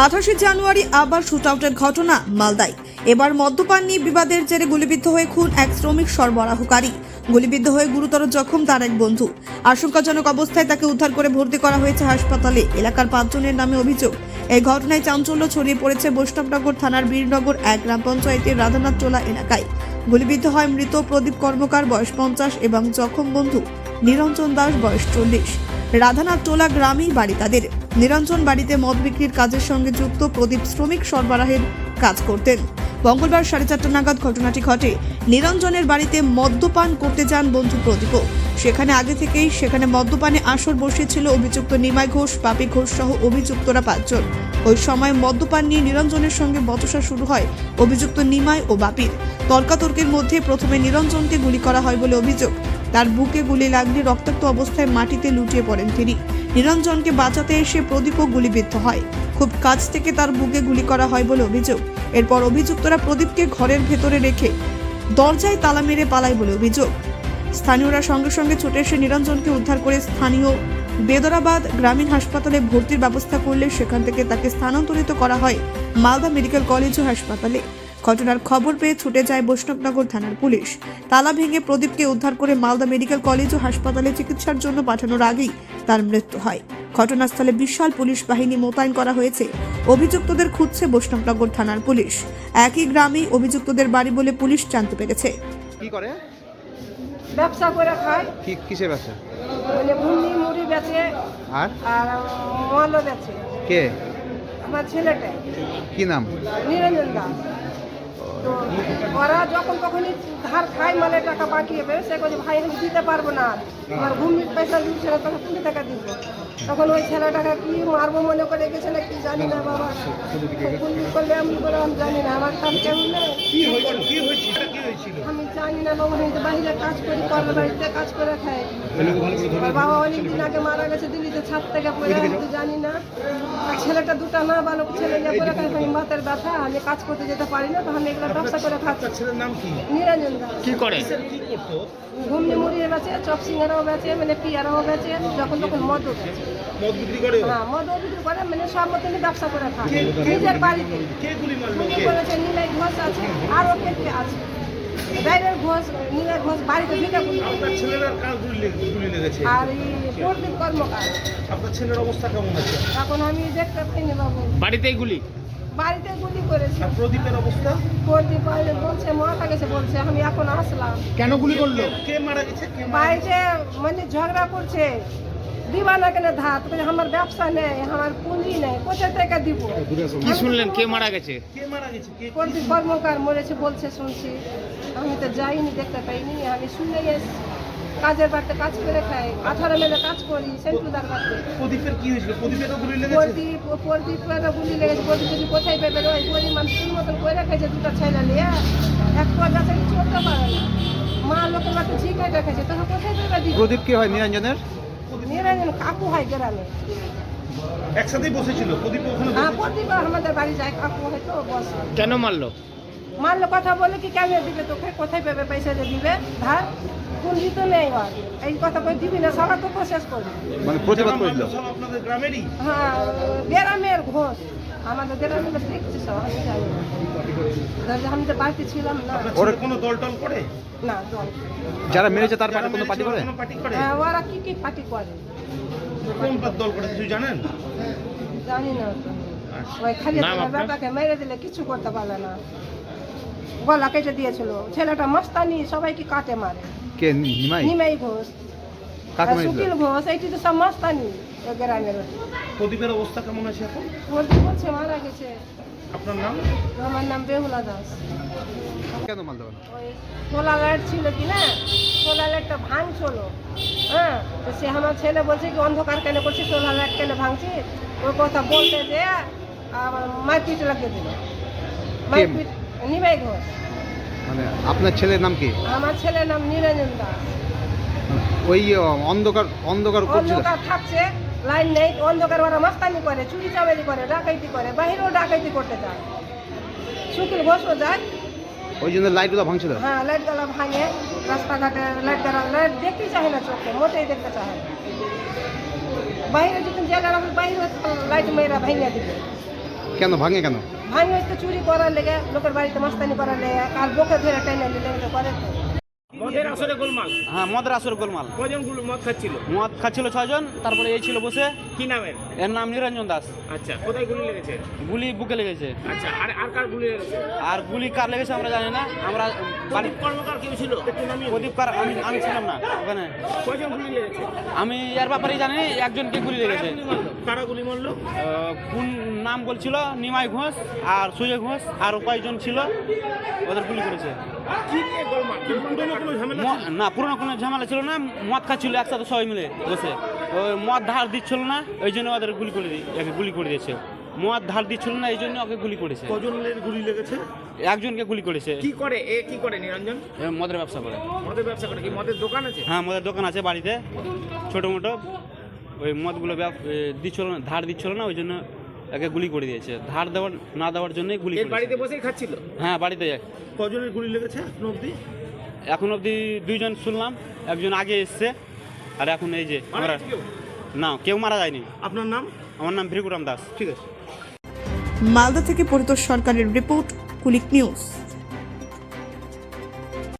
আঠাশে জানুয়ারি আবার শুট আউটের ঘটনা মালদায়। এবার মদ্যপান নিয়ে বিবাদের জেরে গুলিবিদ্ধ হয়ে খুন এক শ্রমিক সরবরাহকারী। গুলিবিদ্ধ হয়ে গুরুতর জখম তার এক বন্ধু। আশঙ্কাজনক অবস্থায় তাকে উদ্ধার করে ভর্তি করা হয়েছে হাসপাতালে। এলাকার পাঁচজনের নামে অভিযোগ, এই ঘটনায় চাঞ্চল্য ছড়িয়ে পড়েছে বৈষ্ণবনগর থানার বীরনগর এক গ্রাম পঞ্চায়েতের রাধানাথ টোলা এলাকায়। গুলিবিদ্ধ হয় মৃত প্রদীপ কর্মকার, বয়স পঞ্চাশ, এবং জখম বন্ধু নিরঞ্জন দাস, বয়স চল্লিশ। রাধানাথ টোলা গ্রামেই বাড়ি তাদের। নিরঞ্জন বাড়িতে মদ বিক্রির কাজের সঙ্গে যুক্ত প্রদীপ শ্রমিক সরবরাহের কাজ করতেন। মঙ্গলবার সাড়ে চারটা নাগাদ ঘটনাটি ঘটে। নিরঞ্জনের বাড়িতে মদ্যপান করতে যান বন্ধু প্রদীপও। সেখানে আগে থেকেই সেখানে মদ্যপানে আসর বসিয়েছিল অভিযুক্ত নিমাই ঘোষ, পাপি ঘোষ সহ অভিযুক্তরা পাঁচজন। ওই সময় মদ্যপান নিয়ে নিরঞ্জনের সঙ্গে বচসা শুরু হয় অভিযুক্ত নিমাই ও বাপির। তর্কাতর্কের মধ্যে প্রথমে নিরঞ্জনকে গুলি করা হয় বলে অভিযোগ। তার বুকে গুলি লাগলে রক্তাক্ত অবস্থায় মাটিতে লুটিয়ে পড়েন তিনি। নিরঞ্জনকে বাঁচাতে এসে প্রদীপও গুলিবিদ্ধ হয়। খুব কাছ থেকে তার বুকে গুলি করা হয় বলে অভিযোগ। এরপর অভিযুক্তরা প্রদীপকে ঘরের ভেতরে রেখে দরজায় তালা মেরে পালায় বলে অভিযোগ। স্থানীয়রা সঙ্গে সঙ্গে ছুটে এসে নিরঞ্জনকে উদ্ধার করে স্থানীয় বেদরাবাদ গ্রামীণ হাসপাতালে ভর্তির ব্যবস্থা করলে সেখান থেকে তাকে স্থানান্তরিত করা হয় মালদা মেডিকেল কলেজ ও হাসপাতালে। ঘটনার খবর পেয়ে ছুটে যায় বৈষ্ণবনগর থানার পুলিশ। তালা ভেঙে প্রদীপকে উদ্ধার করে মালদা মেডিকেল কলেজ ও হাসপাতালে চিকিৎসার জন্য পাঠানোর আগেই তার মৃত্যু হয়। ঘটনাস্থলে বিশাল পুলিশ বাহিনী মোতায়েন করা হয়েছে। অভিযুক্তদের খুঁজছে বৈষ্ণবনগর থানার পুলিশ। একই গ্রামে অভিযুক্তদের বাড়ি বলে পুলিশ জানতে পেরেছে। কি করে? ব্যবসা করে খায়। কি কিসের ব্যবসা? মানে মুড়ি বেচে আর? আর মলও বেচে। কে? আমার ছেলেটাই কি নাম? নিরঞ্জন দাস। তো ওরা যখন তখনই ধার খায় মানে টাকা বাকি হবে সে বলছে ভাই, আমি দিতে পারব না আর। ভূমির পয়সা দিচ্ছে না তখন তুমি টাকা দিব তখন ওই ছেলেটাকে কি মারবো মনে করে গেছে না কি জানি না বাবা। পুলিশ করলে আমি জানি না আমার কাজ কেমন আমি জানি না বাবা আমি বাইরে কাজ করি কর্মের বাড়িতে কাজ করে খাই। বাবা অনেকদিন আগে মারা গেছে দিল্লিতে ছাদ থেকে পড়ে আমি তো জানি না। আর ছেলেটা দুটো না বালক ছেলে ইয়ে করে খাই আমি মাথার ব্যথা আমি কাজ করতে যেতে পারি না তখন এগুলো ব্যবসা করে খাচ্ছি। ছেলের নাম কি? নিরঞ্জন দাস। কি করে? কি করতো? ঘুমনি মুড়িয়ে বেচে চপ সিঙ্গারাও বেচে মানে পিয়ারাও বেচে যখন তখন মদও বেচে মদ বিক্রি করে? হ্যাঁ মদও বিক্রি করে মানে সব মতনই ব্যবসা করে খায় নিজের বাড়িতে। কে গুলি মারলো? কে? বলেছে নীলাই ঘোষ আছে আরও কে কে আছে। বাইরের ঘোষ নীলাই ঘোষ বাড়িতে ঢুকে। আপনার ছেলের আর কার গুলি গুলি লেগেছে? আর এই প্রদীপ কর্মকার। আপনার ছেলের অবস্থা কেমন আছে? এখন আমি দেখতে পাইনি বাবু। বাড়িতেই গুলি? বাড়িতে গুলি করেছে। আর প্রদীপের অবস্থা? প্রদীপ বাইরে বলছে মারা গেছে বলছে আমি এখন আসলাম। কেন গুলি করল? কে মারা গেছে? কে মারা বাড়িতে মানে ঝগড়া করছে। দিবা না কেন ধাত বলে, আমার ব্যবসা নেই আমার পুঁজি নেই কোথা থেকে দিব কি শুনলেন? কে মারা গেছে? কে মারা গেছে? কে প্রদীপ কর্মকার মরেছে বলছে শুনছি আমি তো যাইনি দেখতে পাইনি আমি শুনে এসছি কাজের বাড়িতে কাজ করে খাই আঠারো মেলে কাজ করি সেন্টুদার বাড়িতে প্রদীপের কি হয়েছিল প্রদীপেরও গুলি লেগেছে প্রদীপ প্রদীপের গুলি লেগেছে প্রদীপ যদি কোথায় পেবে ওই গরিব মানুষ মতন করে রেখেছে দুটো ছেলে নিয়ে এক পর্দা থেকে চলতে পারে না মা লোকের বাড়িতে ঝিঁকে রেখেছে তখন কোথায় পেবে দিব প্রদীপ কি হয় নিরঞ্জনের কাকু হয় গ্রামে একসাথেই বসেছিল? প্রদীপ ওখানে হ্যাঁ প্রদীপ আমাদের বাড়ি যায় কাকু হয়তো বসে। কেন মারলো? মারলো কথা বলে কি কেন দিবে তোকে? কোথায় পেবে পয়সা যে দিবে? ধার পুঁজি তো নেই আর? এই কথা কই দিবি না সবার তো প্রসেস করবি মানে প্রতিবাদ করেছিল আপনাদের গ্রামেরই? হ্যাঁ গ্রামের ঘোষ। আমাদের গ্রামের দেখছি সব আমি জানি না। ধর, আমি তো বাড়িতে ছিলাম না। আপনার ছেলে কোনো দল টল করে? না দল। যারা মেরেছে তার পাশে কোনো পার্টি করে? কোনো পার্টি করে? হ্যাঁ ওরা কি কি পার্টি করে? কোন পার দল করে কিছু জানেন? জানি না। ওই খালি নাম তোমার আপনার? ব্যাপাকে মেরে দিলে কিছু করতে পারবে না। গলা কেটে দিয়েছিল। ছেলেটা মস্তানি সবাইকে কাটে মারে। কে নিমাই? নিমাই ঘোষ। সুকিল ঘোষ এইটি তো সব মস্তানি ওই গ্রামের। প্রদীপের অবস্থা কেমন আছে এখন? বলতে বলছে মারা গেছে। আপনার নাম? আমার নাম বেহুলা দাস। কেন সোলার লাইট ছিল কি না? সোলার লাইটটা ভাঙছিল। হ্যাঁ তো সে আমার ছেলে বলছে কি অন্ধকার কেন করছি সোলার লাইট কেন ভাঙছি ওই কথা বলতে যে আবার মারপিট লাগিয়ে দিল। মারপিট নিমাই ঘোষ। মানে আপনার ছেলের নাম কি? আমার ছেলের নাম নিরঞ্জন দাস। ওই অন্ধকার অন্ধকার অন্ধকার থাকছে লাইন নেই অন্ধকার ওরা মাস্তানি করে চুরি চামারি করে ডাকাইতি করে বাহিরেও ডাকাইতি করতে যায় শুকিল ঘোষও যায়। ওই জন্য লাইটগুলো ভাঙছিল হ্যাঁ লাইট গালা ভাঙে রাস্তাঘাটে লাইট গালা লাইট দেখতেই চাহে না চোখে মোটেই দেখতে না। বাইরে যখন জেলা রাখবে বাইরে লাইট মেয়েরা ভেঙে দিবে। কেন ভাঙে কেন? ভাঙে তো চুরি করার লেগে লোকের বাড়িতে মাস্তানি করার লেগে আর বকে ধরে টেনে নিলে করে তো। মদের আসরে গোলমাল? হ্যাঁ মদের আসর গোলমাল। কজনগুলো মদ খাচ্ছিল? মদ খাচ্ছিল ছয়জন তারপরে এই ছিল বসে। কি নামের? এর নাম নিরঞ্জন দাস। আচ্ছা কোথায় গুলি লেগেছে? গুলি বুকে লেগেছে। আচ্ছা আর আর কার গুলি লেগেছে? আর গুলি কার লেগেছে আমরা জানি না। আমরা বাড়ি প্রদীপ কর্মকার কেউ ছিল? প্রদীপ কার আমি আমি ছিলাম না ওখানে। কজন গুলি লেগেছে? আমি এর ব্যাপারেই জানি একজনকে গুলি লেগেছে। কারা গুলি মারলো? কোন নাম বলছিল? নিমাই ঘোষ আর সুজয় ঘোষ। আর কয়েকজন ছিল? ওদের গুলি করেছে। কি নিয়ে গোলমাল? না পুরোনো কোনো ঝামেলা ছিল না। মদ খাচ্ছিল একসাথে সবাই মিলে বসে। ওই মদ ধার দিচ্ছিল না ওই জন্য ওদের গুলি করে গুলি করে দিয়েছে। মদ ধার দিচ্ছিল না এই জন্য ওকে গুলি করেছে। কজনের গুলি লেগেছে? একজনকে গুলি করেছে। কি করে? এ কি করে নিরঞ্জন? মদের ব্যবসা করে। মদের ব্যবসা করে। কি মদের দোকান আছে? হ্যাঁ মদের দোকান আছে বাড়িতে। ছোটো মোটো। ওই মদগুলো দিচ্ছিল না ধার দিচ্ছিল না ওই জন্য একে গুলি করে দিয়েছে। ধার দেওয়ার না দেওয়ার জন্যই গুলি বাড়িতে বসেই খাচ্ছিল? হ্যাঁ বাড়িতে। কজনের গুলি লেগেছে এখন এখন অবধি দুইজন শুনলাম একজন আগে এসছে আর এখন এই যে আমরা না কেউ মারা যায়নি। আপনার নাম? আমার নাম ভৃগুরাম দাস। ঠিক আছে। মালদা থেকে পরিতোষ সরকারের রিপোর্ট কুলিক নিউজ।